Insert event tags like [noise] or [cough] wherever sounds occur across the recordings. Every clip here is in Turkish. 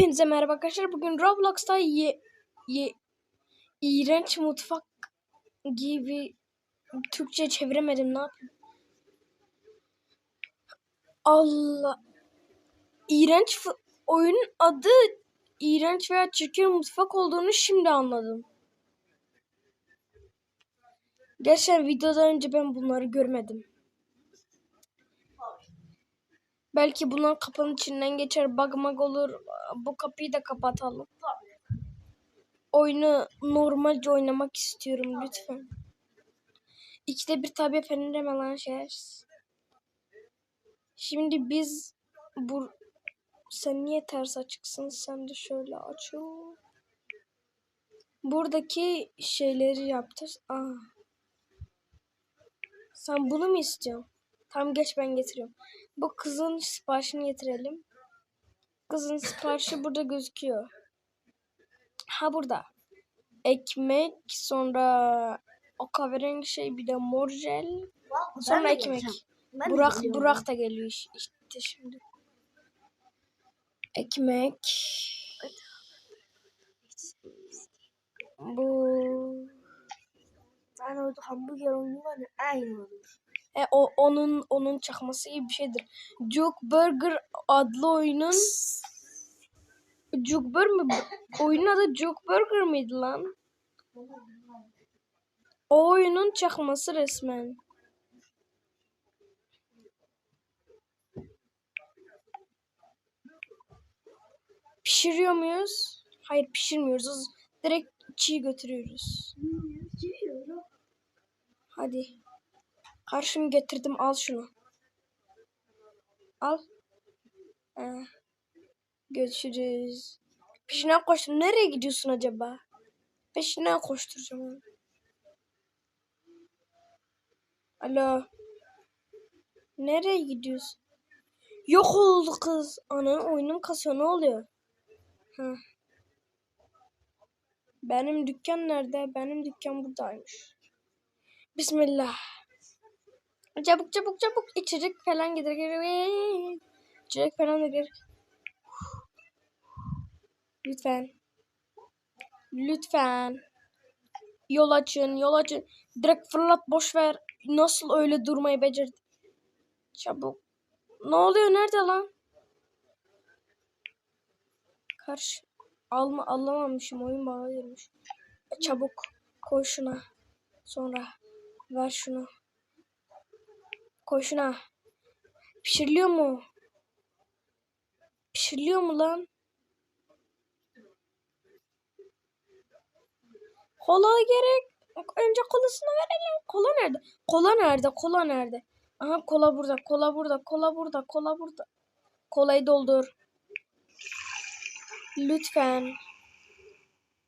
Hepinize merhaba arkadaşlar. Bugün Roblox'ta ye, ye, iğrenç mutfak gibi Türkçe çeviremedim. Ne yapayım? Allah. İğrenç oyunun adı iğrenç veya çirkin mutfak olduğunu şimdi anladım. Gerçekten videodan önce ben bunları görmedim. Belki bunlar kapının içinden geçer, bug olur. Bu kapıyı da kapatalım. Oyunu normalce oynamak istiyorum lütfen. İkide bir tabi efendim hemen lan şey. Şimdi biz bu sen niye ters açıksın? Sen de şöyle açıl. Buradaki şeyleri yaptır. Aa. Sen bunu mu istiyorsun? Tam geç ben getiriyorum. Bu kızın siparişini getirelim. Kızın siparişi burada gözüküyor. Ha burada. Ekmek sonra o kahverengi şey bir de mor jel. Sonra ekmek. Burak Burak da geliyor iş- işte şimdi. Ekmek. Bu Ben orada hamburger oyunu var ya aynı olur. E, o onun onun çakması gibi bir şeydir. Juke Burger adlı oyunun Juke Burger mi? Oyunun adı Juke Burger mıydı lan? O oyunun çakması resmen. Pişiriyor muyuz? Hayır pişirmiyoruz. Direkt çiğ götürüyoruz. Hadi. Karşım getirdim al şunu. Al. Ee, görüşürüz. Peşinden koştum. Nereye gidiyorsun acaba? Peşinden koşturacağım onu. Alo. Nereye gidiyorsun? Yok oldu kız. Ana oyunum kasıyor ne oluyor? Heh. Benim dükkan nerede? Benim dükkan buradaymış. Bismillah. Çabuk çabuk çabuk içecek falan getir. İçecek falan getir. Lütfen. Lütfen. Yol açın, yol açın. Direkt fırlat boş ver. Nasıl öyle durmayı becerdi? Çabuk. Ne oluyor? Nerede lan? Karşı. Alma, alamamışım. Oyun bağı girmiş. Çabuk. Koy şuna. Sonra ver şunu. Koy şuna. Pişiriliyor mu? Pişiriliyor mu lan? Kola gerek. Önce kolasını verelim. Kola nerede? Kola nerede? Kola nerede? Aha kola burada. Kola burada. Kola burada. Kola burada. Kolayı doldur. Lütfen.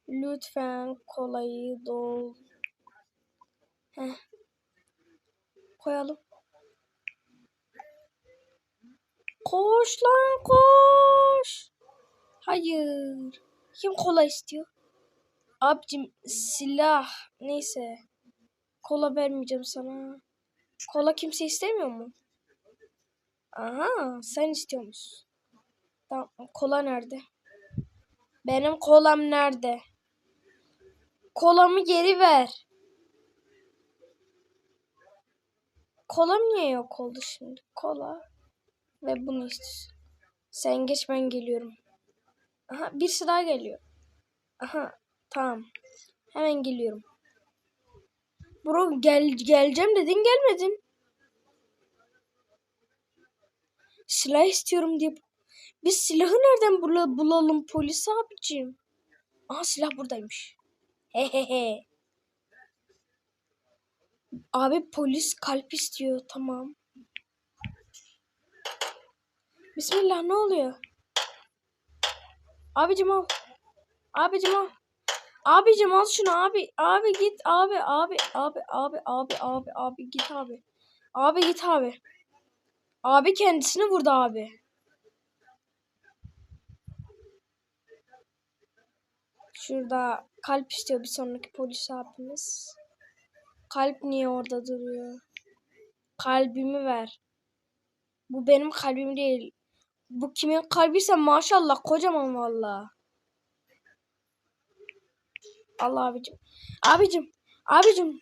Lütfen kolayı dol. Heh. Koyalım. Koş lan koş. Hayır. Kim kola istiyor? Abicim silah. Neyse. Kola vermeyeceğim sana. Kola kimse istemiyor mu? Aha sen istiyor musun? Tamam kola nerede? Benim kolam nerede? Kolamı geri ver. Kolam niye yok oldu şimdi? Kola ve bunu istiyorsun. Sen geç ben geliyorum. Aha birisi daha geliyor. Aha tamam. Hemen geliyorum. Bro gel geleceğim dedin gelmedin. Silah istiyorum diye. Biz silahı nereden bula- bulalım polis abicim? Aha silah buradaymış. Hehehe. Abi polis kalp istiyor. Tamam. Bismillah ne oluyor? Abicim al. Abicim al. Abicim al şunu abi. Abi git abi abi abi abi abi abi abi git abi. Abi git abi. Abi kendisini vurdu abi. Şurada kalp istiyor bir sonraki polis abimiz. Kalp niye orada duruyor? Kalbimi ver. Bu benim kalbim değil. Bu kimin kalbiyse maşallah kocaman valla. Allah abicim. Abicim. Abicim.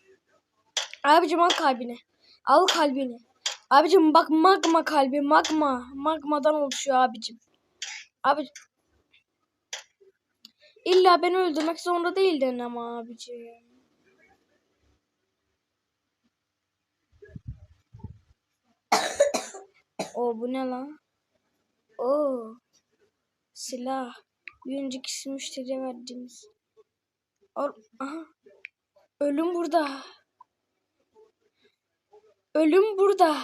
Abicim al kalbini. Al kalbini. Abicim bak magma kalbi magma. Magmadan oluşuyor abicim. Abicim. İlla beni öldürmek zorunda değildin ama abicim. [coughs] o bu ne lan? Oo. Silah. Bir önceki müşteriye verdiğimiz. Al. Aha. Ölüm burada. Ölüm burada.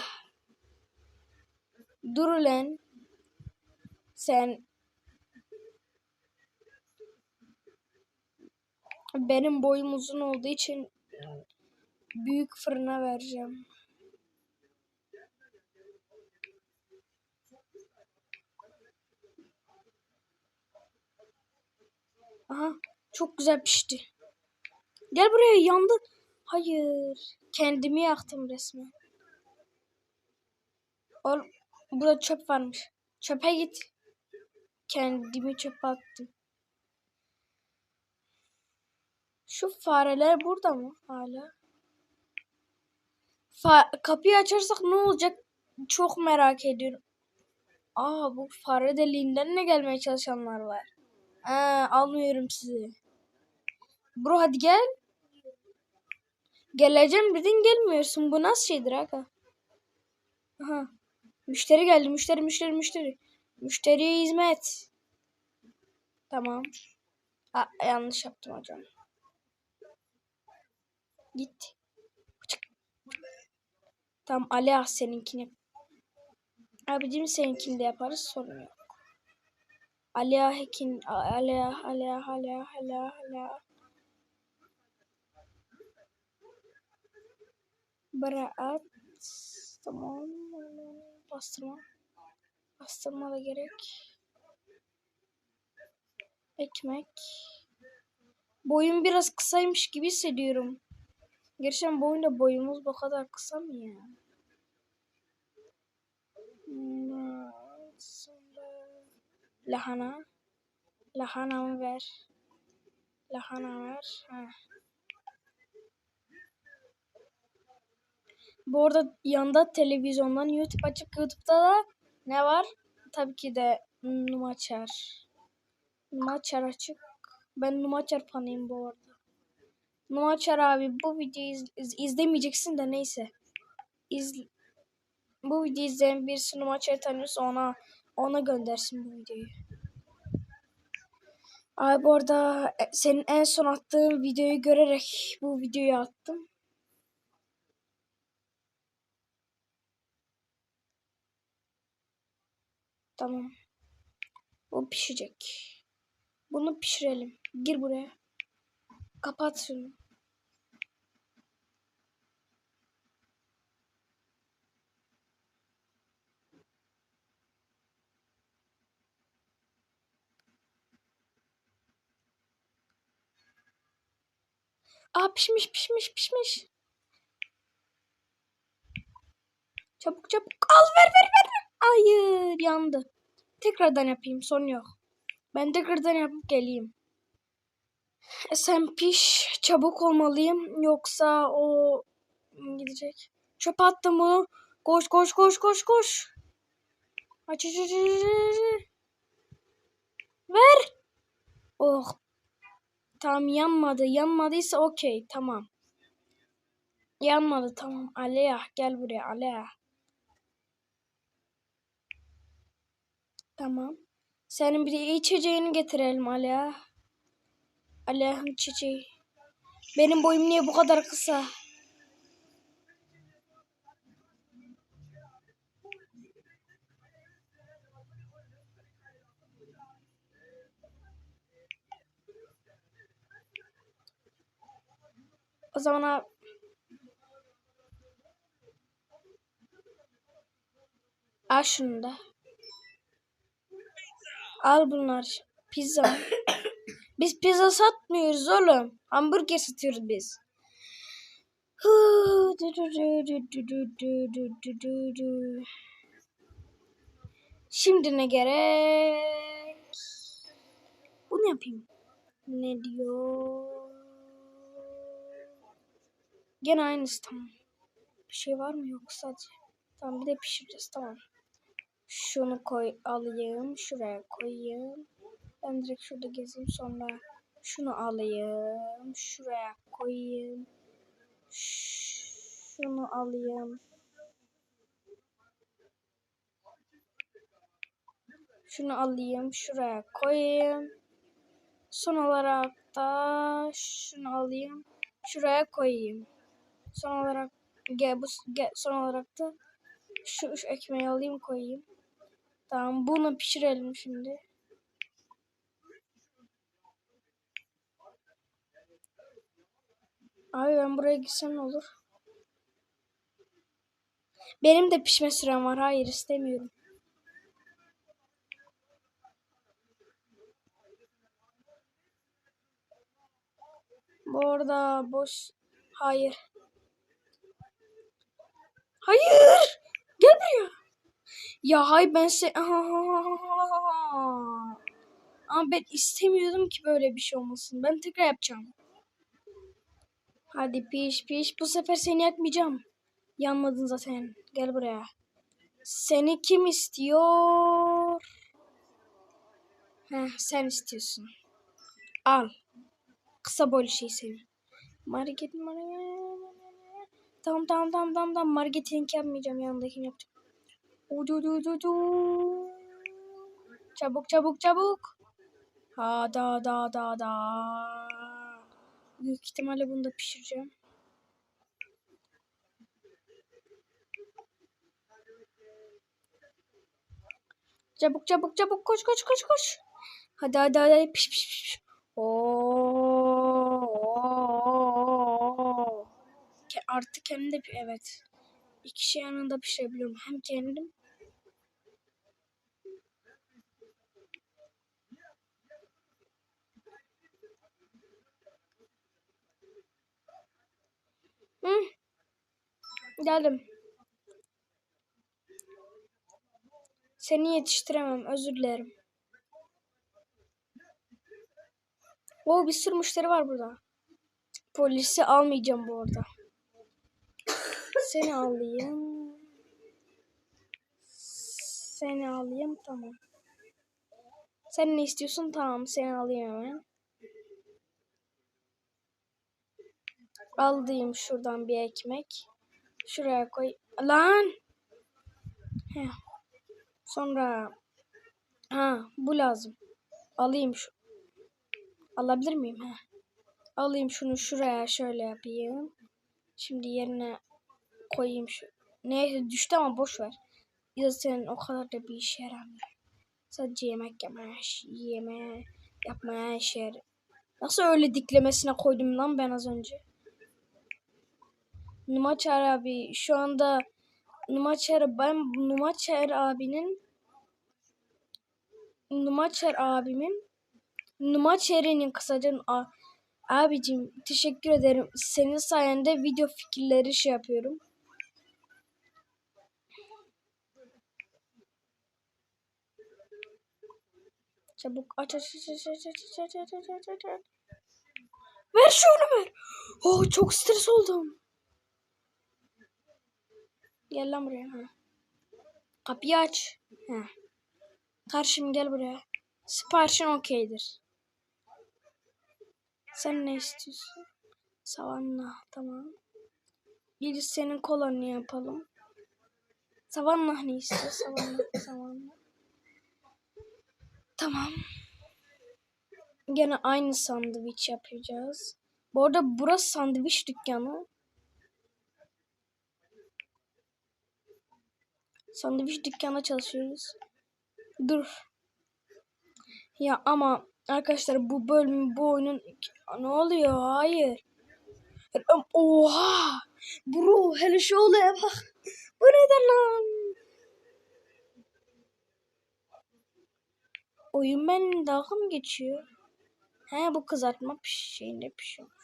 Dur ulan. Sen benim boyum uzun olduğu için büyük fırına vereceğim. Aha çok güzel pişti. Gel buraya yandı. Hayır. Kendimi yaktım resmen. Oğlum burada çöp varmış. Çöpe git. Kendimi çöpe attım. Şu fareler burada mı hala? Fa kapıyı açarsak ne olacak? Çok merak ediyorum. Aa bu fare deliğinden ne gelmeye çalışanlar var. Aa, almıyorum sizi. Bro hadi gel. Geleceğim dedin gelmiyorsun. Bu nasıl şeydir aga? Aha. Müşteri geldi. Müşteri müşteri müşteri. Müşteriye hizmet. Tamam. Aa, yanlış yaptım hocam. Git. Tamam Ali ah seninkini. Abicim seninkini de yaparız sorun yok. Aliya Hekin Aliya Aliya Aliya Aliya Aliya. Bıraat Tamam. Bastırma. Bastırma da gerek. Ekmek. Boyum biraz kısaymış gibi hissediyorum. Gerçekten boyunda boyumuz bu kadar kısa mı ya? Hmm, sonra lahana. Lahanamı ver. Lahana ver. Heh. Bu arada yanda televizyondan YouTube açıp YouTube'da da ne var? Tabii ki de Numaçar. Numaçar açık. Ben Numaçar fanıyım bu arada. Numaçar abi bu videoyu iz- iz- izlemeyeceksin de neyse. İz bu videoyu izleyen birisi Numaçar'ı tanıyorsa ona ona göndersin bu videoyu. Abi bu arada e, senin en son attığın videoyu görerek bu videoyu attım. Tamam. Bu pişecek. Bunu pişirelim. Gir buraya. Kapat şunu. Aa pişmiş pişmiş pişmiş. Çabuk çabuk al ver ver ver. Hayır yandı. Tekrardan yapayım sorun yok. Ben tekrardan yapıp geleyim. E, Sen piş çabuk olmalıyım yoksa o gidecek. Çöp attım bunu. Koş koş koş koş koş. Aç aç aç aç. Ver. Oh. Tamam yanmadı. Yanmadıysa okey tamam. Yanmadı tamam. Alea gel buraya Alea. Tamam. Senin bir içeceğini getirelim Alea. Alea'nın çiçeği. Benim boyum niye bu kadar kısa? O zaman abi... Al şunu da. Al bunlar. Pizza. Biz pizza satmıyoruz oğlum. Hamburger satıyoruz biz. Şimdi ne gerek? Bunu yapayım. Ne diyor? Gene aynısı tamam. Bir şey var mı yok sadece. Tamam bir de pişireceğiz tamam. Şunu koy alayım. Şuraya koyayım. Ben direkt şurada gezeyim sonra şunu alayım. Şuraya koyayım. Şunu alayım. Şunu alayım. Şuraya koyayım. Son olarak da şunu alayım. Şuraya koyayım. Son olarak gel bu gel, son olarak da şu, şu ekmeği alayım koyayım. Tamam bunu pişirelim şimdi. Abi ben buraya gitsem ne olur? Benim de pişme sürem var. Hayır istemiyorum. Bu arada boş. Hayır. Hayır. Gel buraya. Ya hay ben se... [laughs] Ama ben istemiyordum ki böyle bir şey olmasın. Ben tekrar yapacağım. Hadi piş piş. Bu sefer seni yakmayacağım. Yanmadın zaten. Gel buraya. Seni kim istiyor? Heh, sen istiyorsun. Al. Kısa boylu şey seni. Market market. Tamam tamam tamam tamam tamam. Marketing yapmayacağım. Yanındakini yapacağım. Udu udu udu udu. Çabuk çabuk çabuk. Ha da da da da. Büyük ihtimalle bunu da pişireceğim. Çabuk çabuk çabuk koş koş koş koş. Hadi hadi hadi piş piş piş. Oo. Artık hem de evet. İki şey yanında pişirebiliyorum. Hem kendim Hı. Geldim. Seni yetiştiremem. Özür dilerim. Oo bir sürü müşteri var burada. Polisi almayacağım bu arada. Seni alayım. Seni alayım tamam. Sen ne istiyorsun? Tamam seni alayım hemen. Aldığım şuradan bir ekmek. Şuraya koy. Lan! Heh. Sonra ha bu lazım. Alayım şu. Alabilir miyim? Heh. Alayım şunu şuraya şöyle yapayım. Şimdi yerine koyayım şu. Neyse düştü ama boş ver. Zaten o kadar da bir işe yaramıyor. Sadece yemek yapmaya, yeme yapmaya işe yarıyor. Nasıl öyle diklemesine koydum lan ben az önce? Numaçer abi şu anda Numaçer ben Numaçer abinin Numaçer abimin Numaçer'inin kısaca abicim teşekkür ederim. Senin sayende video fikirleri şey yapıyorum. Çabuk aç aç aç aç aç aç aç aç aç aç aç aç. Ver şunu ver. Oh çok stres oldum. Gel lan buraya. Ha. Kapıyı aç. Ha. Karşım gel buraya. Siparişin okeydir. Sen ne istiyorsun? Savanna. Tamam. Bir senin kolanı yapalım. Savanna ne istiyor? Savanna. Savanna. Tamam. Gene aynı sandviç yapacağız. Bu arada burası sandviç dükkanı. Sandviç dükkanında çalışıyoruz. Dur. Ya ama arkadaşlar bu bölüm bu oyunun ne oluyor? Hayır. Oha! Bro hele şu olaya bak. Bu nedir lan? Oyun ben dalga mı geçiyor? He bu kızartma şeyinde pişiyormuş.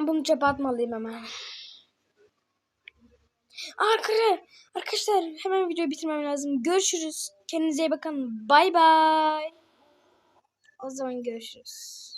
Bunu çöpe atmalıyım hemen. Aa. Arkadaşlar hemen videoyu bitirmem lazım. Görüşürüz. Kendinize iyi bakın. Bay bay. O zaman görüşürüz.